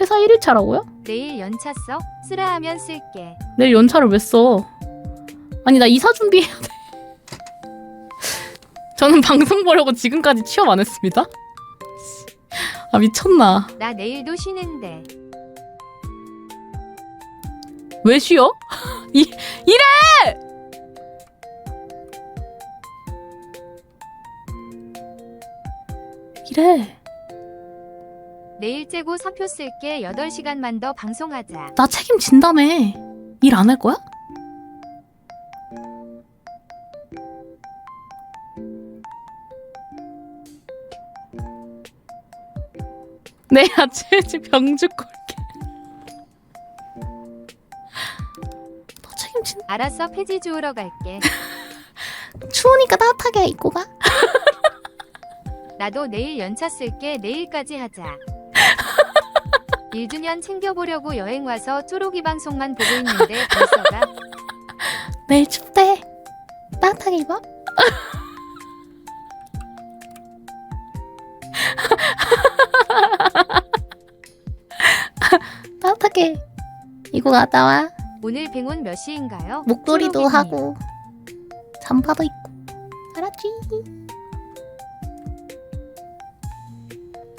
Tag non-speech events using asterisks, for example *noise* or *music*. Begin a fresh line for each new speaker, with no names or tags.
퇴사 1일차라고요?
내일 연차 써? 쓰라 하면 쓸게.
내일 연차를 왜 써? 아니 나 이사 준비해야 돼. *laughs* 저는 방송 보려고 지금까지 취업 안 했습니다. 아 미쳤나?
나 내일도 쉬는데.
왜 쉬어? *laughs* 이 이래! 이래.
내일 째고 사표 쓸게 8시간만 더 방송하자.
나 책임진다며. 일 안 할 거야? 내일 아침에 집병 죽고 올게. 너 책임진.
알았어 폐지 주우러 갈게. *laughs*
추우니까 따뜻하게 입고 가.
나도 내일 연차 쓸게 내일까지 하자. 1주년 챙겨보려고 여행 와서 쪼로기 방송만 보고 있는데 벌써가 *laughs*
내일 춥대. 따뜻하게 입어. *laughs* 따뜻하게 입고 갔다 와.
오늘 뱅온 몇 시인가요?
목도리도. 하고 잠바도 입고. 알았지?